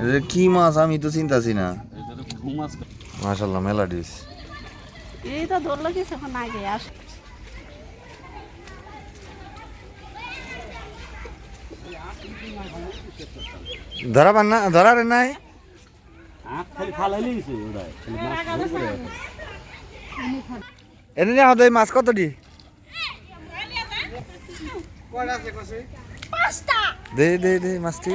এটা কি মাছ আমি তো চিন্তাছি না। এটা তো ঘুম মাছ মাশাল্লাহ মেলা ডিস এই তো ধরলো কিছুক্ষণ আগে আস। ধরা পান না নাই। ধরে রাখে। এনে হতো মাছ কত দি? দে দে দে মাছটি।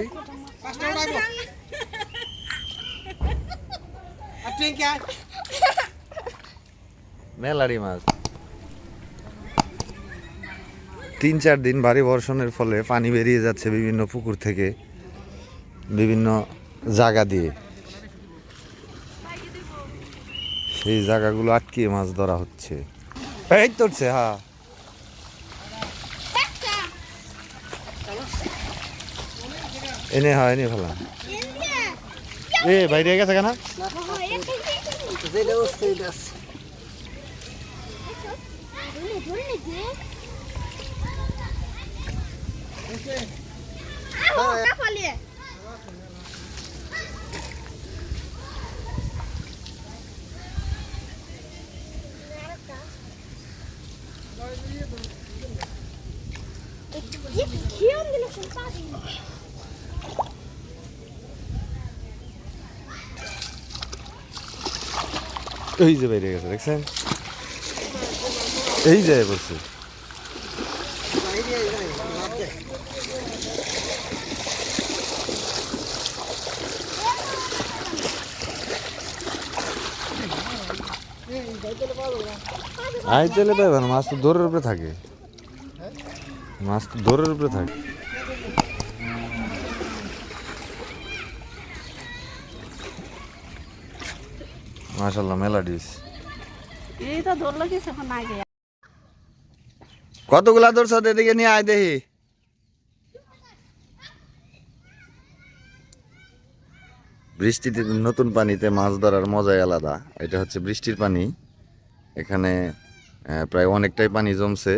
মেলারি মাছ। তিন চার দিন ভারী বর্ষণের ফলে পানি বেরিয়ে যাচ্ছে বিভিন্ন পুকুর থেকে বিভিন্ন জায়গা দিয়ে। সেই জায়গাগুলো আটকিয়ে মাছ ধরা হচ্ছে। এই তোরছে হ্যাঁ এনে হয় এনে ফেলা। এ বাইরে গেছে কেন? frutas, ele é o ocelhas. Ah, é. falei. Dit keer om de nog een paar dingen. এই যে বাইরে গেছে, দেখছেন? এই যে বলছে আই পাইবে মাছ তো দৌড়ের উপরে থাকে। মাছ তো দৌড়ের উপরে থাকে। মাশাল্লাহ মেলা ডিস এই তো ধরলো কিছুক্ষণ আগে কতগুলা ধরছ এদিকে নিয়ে আয় দেখি। বৃষ্টিতে নতুন পানিতে মাছ ধরার মজাই আলাদা। এটা হচ্ছে বৃষ্টির পানি। এখানে প্রায় অনেকটাই পানি জমছে।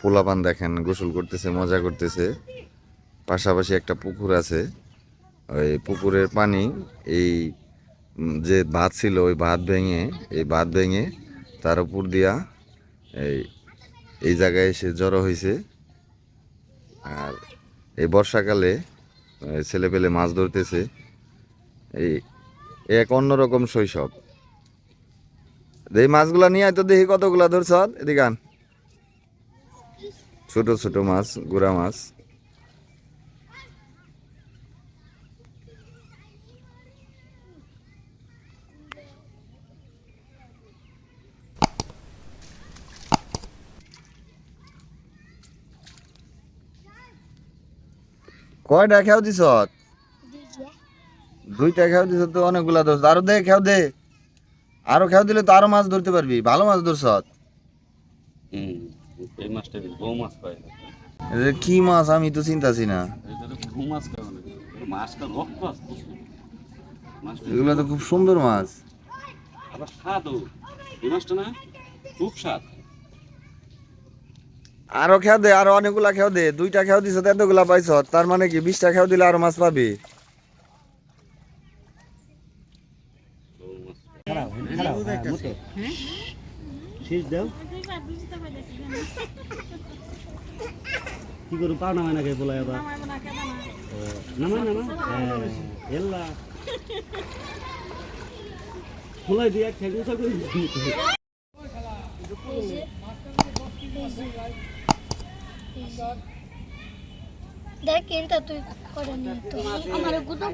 পোলাপান দেখেন গোসল করতেছে মজা করতেছে। পাশাপাশি একটা পুকুর আছে। ওই পুকুরের পানি এই যে বাঁধ ছিল, ওই বাঁধ ভেঙে, এই বাঁধ ভেঙে তার উপর দিয়া এই এই জায়গায় এসে জড়ো হয়েছে আর এই বর্ষাকালে ছেলে পেলে মাছ ধরতেছে। এই, এক অন্যরকম শৈশব। এই মাছগুলা নিয়ে তো দেখি কতগুলা ধরছ। এদিকে ছোট ছোট মাছ, গুড়া মাছ। কয়টা খেয়াও দিছ দুইটা। খেয়াও দিছ তো অনেকগুলা ধরছ আরও দে খেয়াও দে। আরও খেয়াও দিলে তো আরও মাছ ধরতে পারবি। ভালো মাছ ধরছ কি মাছ আমি তো চিন্তাছি না। মাছটা এগুলো তো খুব সুন্দর মাছ। আবার স্বাদও। এই মাছটা না খুব স্বাদ। আরও খেয়াও দে, আরও অনেকগুলা খেয়াও দে। দুইটা খেয়াও দিছ এতগুলা পাইছ, তার মানে কি বিশটা খেয়াও দিলে আরও মাছ পাবি? কি করু, পাও নামায় নামায় নামা দিয়ে খেয়ে। দেখ কিন্তু তুই করে নি তো। আমার গুদো